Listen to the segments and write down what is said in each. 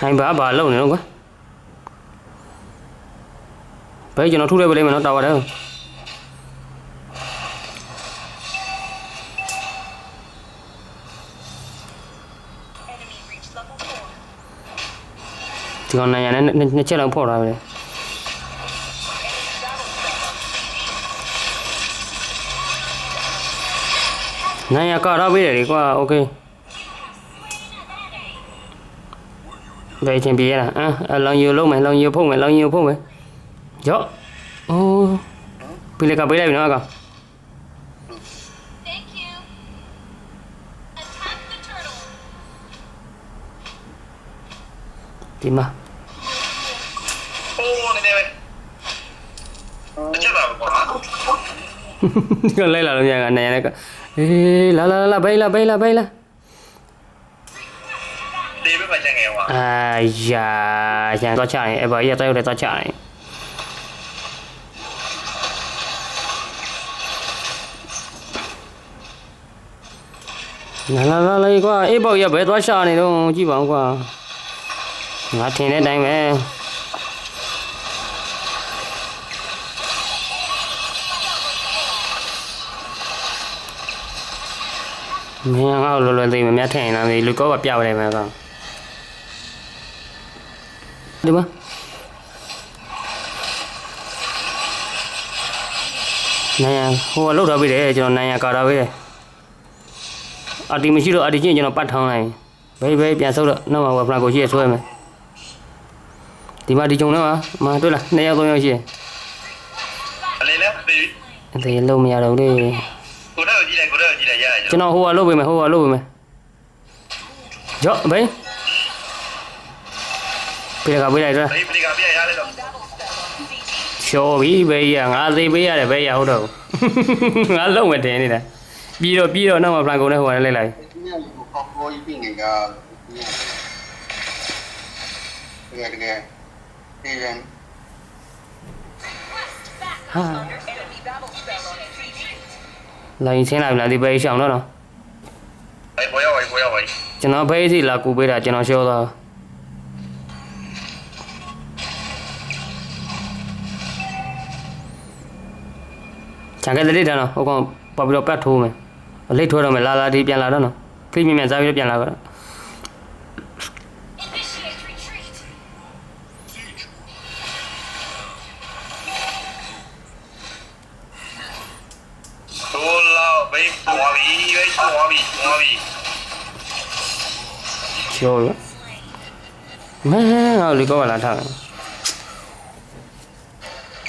ဟိုင်ဘာဘာလုံနေတော့ကွာဘယ်ကျွန်တော်ထုလိုက်ပါလိမ့်မယ်နော်တာဝါတယ် ဒီကောင်နိုင်ရနဲ့နှစ်နှစ်ချက်လောက်ဖောက်ထားပဲနိုင်ရကတော့ပေးတယ်လေကွာโอเค ဘယ်ချင်းပြေးရလားအမ်အလောင်ယူလုံးမယ်လောင်ယူဖုတ်မယ်လောင်ယူဖုတ်မယ်ရော့အိုးပြလေကပေးလိုက်ပြီနော်အကောင် Thank you. Attack the turtle. ဒီမှာဟိုးနေနေပဲအချက်ပါကွာဒီကောင်လိုက်လာလို့မြန်ကနိုင်ရနဲ့ကအေးလာလာလာဘိုင်လာဘိုင်လာဘိုင်လာဒီဘက်မှာချက်ငယ်ကွာအာယာရန်တော့ချရင်အဘရတော့ရတယ်တော့ချရင်လာလာလာလေကွာအေးပေါ့ရဘယ်သွားရှာနေတော့ကြည့်ပါဦးကွာငါထင်တဲ့အတိုင်းပဲမင်းငါ့ကိုလောလောသိမမြတ်ထင်နေတာလေလူကောကပြပါတယ်မယ်ကောင် ဒီမှာနိုင်ရဟိုကလောက်ထားပေးတယ်ကျွန်တော်နိုင်ရကာထားပေးတယ်အတီမရှိတော့အတီချင်းကျွန်တော်ပတ်ထောင်းလိုက်ဘယ်ဘယ်ပြန်ဆုပ်တော့နောက်မှာဝဖလာကိုရှိရဆွဲမယ်ဒီမှာဒီကြုံတော့မှာတွေ့လားနှစ်ယောက်သုံးယောက်ရှိတယ်အလေးလေးပြီးအဲ့ဒါလုံးမရတော့လေကိုတော့ကြည့်လိုက်ကိုတော့ကြည့်လိုက်ရရကျွန်တော်ဟိုကလုပ်ပေးမယ်ဟိုကလုပ်ပေးမယ်ကြော့ဘယ် ပြေကပေးလိုက်တော့ဒီပလီကပြရရလဲတော့ချော်ပြီဘေးရငါသေးပေးရတယ်ဘေးရဟုတ်တော့ငါလုံးမတင်နေတာပြီးတော့ပြီးတော့နောက်မှာပလန်ကုန်နဲ့ဟိုကလည်းလိုက်လိုက် Ini yang ibu koko ini enggak. Ini. Dengar dengar. Ini kan. ဟာလိုင်းချင်းလာပြီလားဒီဘေးရှောင်းတော့နော်ဘယ်ပေါ်ရောက်ဝိုင်းပေါ်ရောက်ဝိုင်းကျွန်တော်ဘေးစီလာကူပေးတာကျွန်တော်ရှောတော့ ချန်ကတဲ့လေးတာနော်ဟိုကောင်ပေါ်ပြီးတော့ပတ်ထိုးမယ်အလိတ်ထိုးတော့မယ်လာလာဒီပြန်လာတော့နော်ဖိမြင်မြန်စားပြီးတော့ပြန်လာတော့ Initiate retreat. ဒိုလာဘယ်ပေါ်ပြီဘယ်ပေါ်ပြီပေါ်ပြီကျော်ရမင်းငါ့ကိုလေကောကလာထားတယ်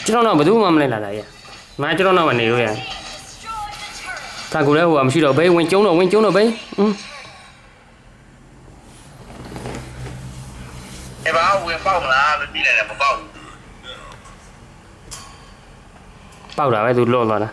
ကျွန်တော်တော့ဘယ်သူမှမလဲလာတာရ မကျွန်တော်တော့မနေလို့ရ Destroy the turtle. တာကူလည်းဟိုကမရှိတော့ဘေးဝင်ကျုံတော့ဝင်ကျုံတော့ဘေးอืมအဲ့ဘာဝင်ပေါက်မလားလို့ကြည့်လိုက်တယ်မပေါက်ဘူးပေါက်တာပဲသူလော့သွားတာ